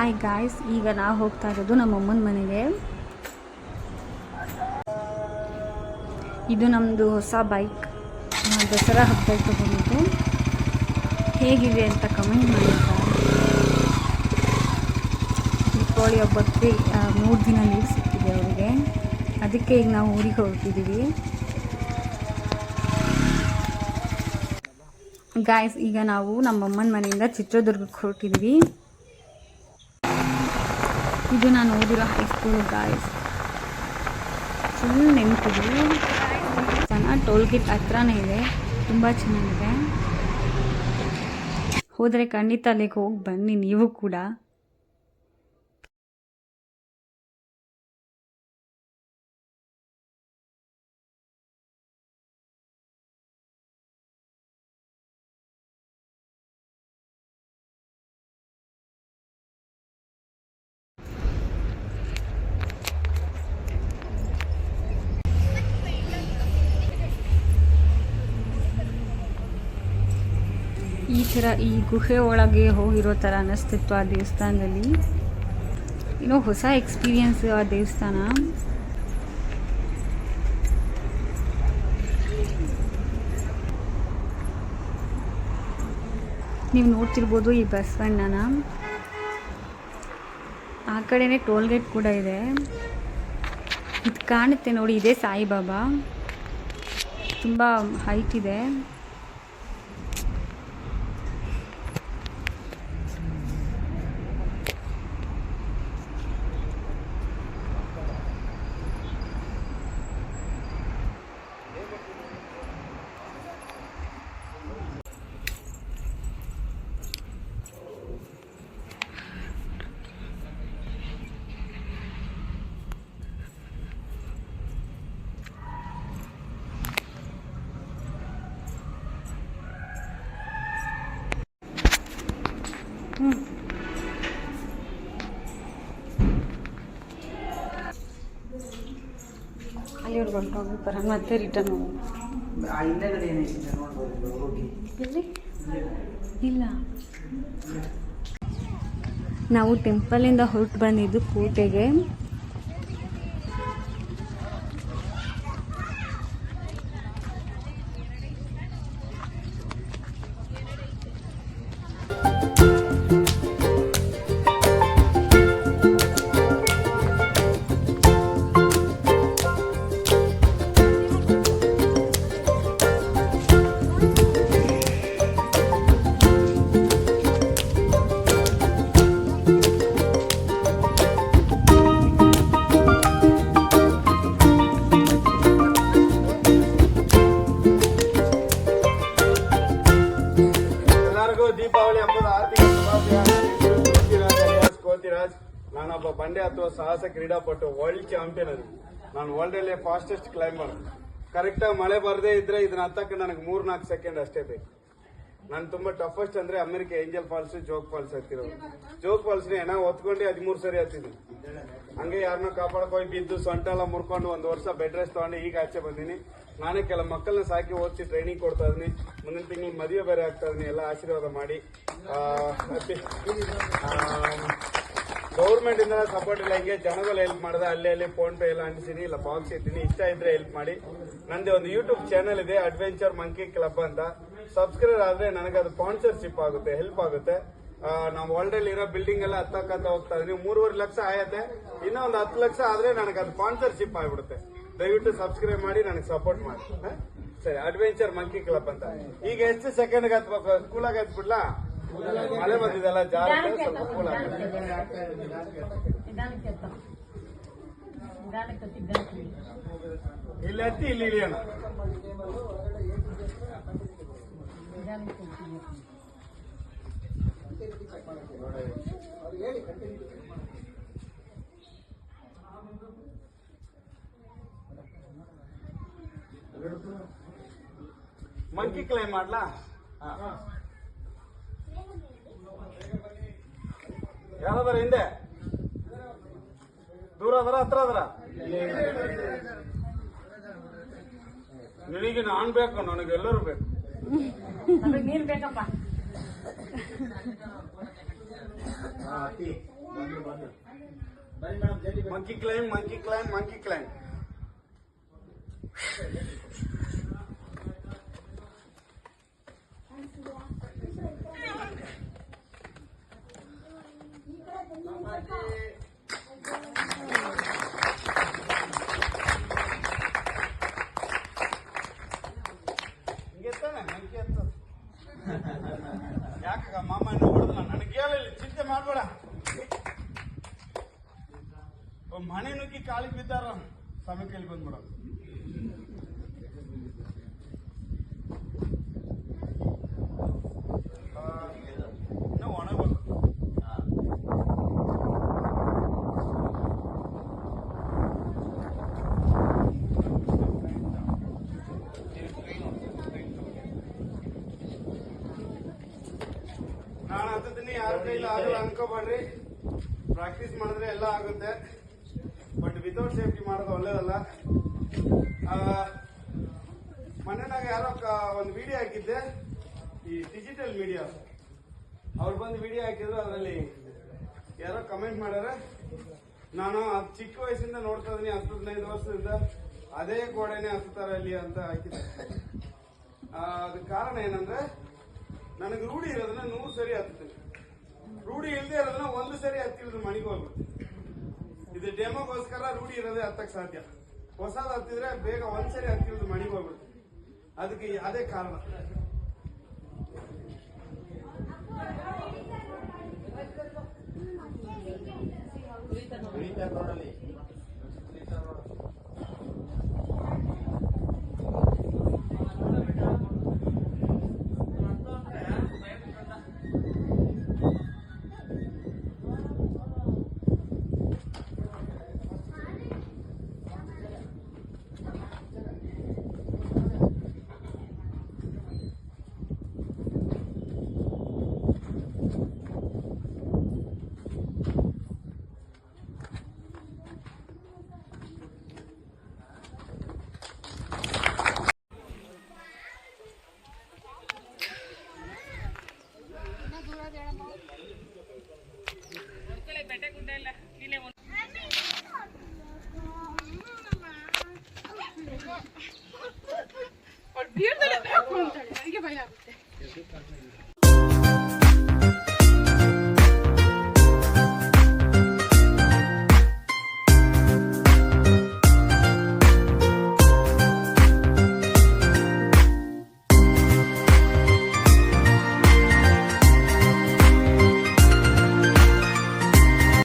Hi guys ಈಗ ನಾವು ಹೋಗ್ತಾ ಇರೋದು ನಮ್ಮ ಅಮ್ಮನ ಮನೆಗೆ. ಇದು ನಮ್ಮದು ಹೊಸ ಬೈಕ್ ದಸರಾ ಹಬ್ಬಕ್ಕೆ ತಗೊಂಡಿದ್ದು ಹೇಗಿದೆ ಅಂತ ಕಮೆಂಟ್ ಮಾಡಿದ್ದಾರೆ ದೀಪಾವಳಿ ಹಬ್ಬಕ್ಕೆ ಮೂರು ದಿನ ಲೀವ್ ಸಿಕ್ಕಿದೆ ಅವರಿಗೆ. ಅದಕ್ಕೆ ಈಗ ನಾವು ಊರಿಗೆ ಹೊರಟಿದ್ದೀವಿ. ಗಾಯ್ಸ್ ಈಗ ನಾವು ನಮ್ಮ ಅಮ್ಮನ ಮನೆಯಿಂದ ಚಿತ್ರದುರ್ಗಕ್ಕೆ ಹೊರಟಿದ್ದೀವಿ. ಇದು ನಾನು ಓದಿರೋ ಹೈಸ್ಕೂಲ್ ಗಾಯ್ಸ್ ಫುಲ್ ನೆನಪಿದೆ ಚೆನ್ನಾಗಿ ಟೋಲ್ ಗೇಟ್ ಹತ್ರನೇ ಇದೆ. ತುಂಬ ಚೆನ್ನಾಗಿದೆ. ಹೋದರೆ ಖಂಡಿತ ಅಲ್ಲಿಗೆ ಹೋಗಿ ಬನ್ನಿ ನೀವು ಕೂಡ. ಈ ಥರ ಈ ಗುಹೆ ಒಳಗೆ ಹೋಗಿರೋ ಥರ ಅನ್ನಿಸ್ತಿತ್ತು ಆ ದೇವಸ್ಥಾನದಲ್ಲಿ. ಏನೋ ಹೊಸ ಎಕ್ಸ್ಪೀರಿಯನ್ಸ್ ಆ ದೇವಸ್ಥಾನ. ನೀವು ನೋಡ್ತಿರ್ಬೋದು ಈ ಬಸವಣ್ಣನ. ಆ ಕಡೆನೇ ಟೋಲ್ ಗೇಟ್ ಕೂಡ ಇದೆ. ಇದು ಕಾಣುತ್ತೆ ನೋಡಿ, ಇದೇ ಸಾಯಿಬಾಬಾ. ತುಂಬ ಹೈಟ್ ಇದೆ. ಅಲ್ಲಿವರೆಗೆ ಹೊರಟೋಗ್ಬಿಡ್ತಾರೆ ಮತ್ತೆ ರಿಟರ್ನ್ ಹೋಗಿ. ಇಲ್ಲ. ನಾವು ಟೆಂಪಲಿಂದ ಹೊರಟು ಬಂದಿದ್ದು ಕೋಟೆಗೆ. ಎಲ್ಲರಿಗೂ ದೀಪಾವಳಿ ಹಬ್ಬದ ಆರ್ಥಿಕ ಶುಭಾಶಯ ಕೋತಿರಾಜ್ ನಾನೊಬ್ಬ ಬಂಡೆ ಅಥವಾ ಸಾಹಸ ಕ್ರೀಡಾಪಟು ವರ್ಲ್ಡ್ ಚಾಂಪಿಯನ್ ಅದು. ನಾನು ವರ್ಲ್ಡ್ ಅಲ್ಲೇ ಫಾಸ್ಟೆಸ್ಟ್ ಕ್ಲೈಂಬರ್ ಕರೆಕ್ಟ್ ಆಗಿ ಮಳೆ ಬರದೇ ಇದ್ರೆ ಇದನ್ನ ಹತ್ತಕ್ಕೆ ನನಗೆ ಮೂರ್ ನಾಲ್ಕು ಸೆಕೆಂಡ್ ಅಷ್ಟೇ ಬೇಕು. ನಾನು ತುಂಬಾ ಟಫೆಸ್ಟ್ ಅಂದ್ರೆ America angel falls Jog falls ಹತ್ತಿರೋದು Jog falls ಹೆಣ ಹೊತ್ಕೊಂಡು ಹದಿಮೂರು ಸರಿ ಹತ್ತಿದ್ವಿ. ಹಂಗೆ ಯಾರನ್ನ ಕಾಪಾಡಕ್ ಹೋಗಿ ಬಿದ್ದು ಸೊಂಟ ಎಲ್ಲ ಮುರ್ಕೊಂಡು ಒಂದು ವರ್ಷ ಬೆಡ್ ರೆಸ್ಟ್ ತಗೊಂಡು, ಈಗ ಆಚೆ ಬಂದೀನಿ. ನಾನೇ ಕೆಲ ಮಕ್ಕಳನ್ನ ಸಾಕಿ ಓದಿಸಿ ಟ್ರೈನಿಂಗ್ ಕೊಡ್ತಾ ಇದೀನಿ. ಮುಂದಿನ ತಿಂಗಳು ಮದುವೆ ಬೇರೆ ಆಗ್ತಾ ಇದೀನಿ. ಎಲ್ಲ ಆಶೀರ್ವಾದ ಮಾಡಿ. ಗೌರ್ಮೆಂಟ್ ಇಂದ ಸಪೋರ್ಟ್ ಇಲ್ಲ. ಹಿಂಗೆ ಜನಗಳು ಹೆಲ್ಪ್ ಮಾಡಿದೆ. ಅಲ್ಲೇ, ಅಲ್ಲಿ ಫೋನ್ ಪೇ ಎಲ್ಲ ಅಂಟಿಸಿನಿ ಇಲ್ಲ ಬಾಕ್ಸ್ ಇದ್ದೀನಿ ಇಷ್ಟ ಇದ್ರೆ ಹೆಲ್ಪ್ ಮಾಡಿ. ನಂದೇ ಒಂದು ಯೂಟ್ಯೂಬ್ ಚಾನಲ್ ಇದೆ ಅಡ್ವೆಂಚರ್ ಮಂಕಿ ಕ್ಲಬ್ ಅಂತ. ಸಬ್ಸ್ಕ್ರೈಬರ್ ಆದ್ರೆ ನನಗೆ ಅದು ಸ್ಪಾನ್ಸರ್ಶಿಪ್ ಆಗುತ್ತೆ ಹೆಲ್ಪ್ ಆಗುತ್ತೆ. ನಾವು ವರ್ಲ್ಡ್ ಅಲ್ಲಿ ಇರೋ ಬಿಲ್ಡಿಂಗ್ ಎಲ್ಲ ಹತ್ತಕ್ಕಂತ ಹೋಗ್ತಾ ಇದೀನಿ ಮೂರುವರೆ ಲಕ್ಷ ಆಯತ್ತೆ. ಇನ್ನೂ ಒಂದು ಹತ್ತು ಲಕ್ಷ ಆದ್ರೆ ನನಗೆ ಅದು ಸ್ಪಾನ್ಸರ್ಶಿಪ್ ಆಗ್ಬಿಡುತ್ತೆ. ದಯವಿಟ್ಟು ಸಬ್ಸ್ಕ್ರೈಬ್ ಮಾಡಿ ನನಗೆ ಸಪೋರ್ಟ್ ಮಾಡಿ? ಸರಿ ಅಡ್ವೆಂಚರ್ ಮಂಕಿ ಕ್ಲಬ್ ಅಂತ. ಈಗ ಎಷ್ಟು ಸೆಕೆಂಡ್ ಹತ್ಬೇಕು ಕೂಲಾಗಿ ಹತ್ಬಿಡ್ಲಾ ಮಳೆ ಬಂದಿದೆಲ್ಲ ಜಾಸ್ತಿ ಸ್ವಲ್ಪ ಕೂಲ್ ಇಲ್ಲಿ ಹತ್ತಿ ಇಲ್ಲಿ ಇಳಿಯೋಣ ಮಂಕಿ ಕ್ಲೈಮ್ ಮಾಡ್ಲಾ? ಯಾರದಾರ ಹಿಂದೆ? ದೂರ ಅದರ, ಹತ್ರ ಅದರ? ನಿನಗೆ ನಾನು ಬೇಕು ನನಗೆ ಎಲ್ಲರೂ ಬೇಕು. ನೀನ್ ಬೇಕಪ್ಪ ಹಾ, ಅತಿ. Monkey climb monkey climb monkey climb ಮನೆ ನುಗ್ಗಿ ಕಾಲಿಗೆ ಬಿದ್ದಾರ? ಸಮಯ ಕೈಲಿ ಬಂದ್ಬಿಡ ಇನ್ನೂ ಒಣಗಬೇಕು ನಾನು ಕೈಲಿ ಆಗಲ್ಲ ಅನ್ಕೋಬೇಡ್ರಿ. ಪ್ರಾಕ್ಟೀಸ್ ಮಾಡಿದ್ರೆ ಎಲ್ಲ ಆಗುತ್ತೆ. ಬಟ್ ವಿತೌಟ್ ಸೇಫ್ಟಿ ಮಾಡೋದು ಒಳ್ಳೇದಲ್ಲ. ಆ, ಮೊನ್ನೆನಾಗ ಯಾರೋ ಒಂದು ವಿಡಿಯೋ ಹಾಕಿದ್ದೆ. ಈ ಡಿಜಿಟಲ್ ಮೀಡಿಯಾ ಅವ್ರು ಬಂದು ವಿಡಿಯೋ ಹಾಕಿದ್ರು ಅದರಲ್ಲಿ ಯಾರೋ ಕಮೆಂಟ್ ಮಾಡ್ಯಾರ. ನಾನು ಅದು ಚಿಕ್ಕ ವಯಸ್ಸಿಂದ ನೋಡ್ತಾ ಇದ್ದೀನಿ ಹತ್ತು ಹದಿನೈದು ವರ್ಷದಿಂದ. ಅದೇ ಗೋಡೆನೆ ಹತ್ತುತ್ತಾರೆ ಅಲ್ಲಿ ಅಂತ ಹಾಕಿದ್ದೆ. ಅದಕ್ಕೆ ಕಾರಣ ಏನಂದ್ರೆ ನನಗೆ ರೂಢಿ ಇರೋದನ್ನ ನೂರು ಸರಿ ಹತ್ತೀನಿ ರೂಢಿ ಇಲ್ಲದೆ ಇರೋದನ್ನ ಒಂದು ಸರಿ ಹತ್ತಿರೋದು ಮನೆಗೆ ಇದು ಡೆಮೋಗೋಸ್ಕರ ರೂಢಿ ಇರೋದೇ ಹತ್ತಕ್ ಸಾಧ್ಯ. ಹೊಸದು ಹತ್ತಿದ್ರೆ ಬೇಗ ಒಂದ್ಸರಿ ಹತ್ತಿರೋದು ಮಣಿಗೆ ಅದಕ್ಕೆ ಅದೇ ಕಾರಣ. ಅವ್ಳು ಬೀಳ್ದಲೆ ಬೇಕು ಅಂತಾಳೆ ನನಗೆ ಭಯ ಆಗುತ್ತೆ.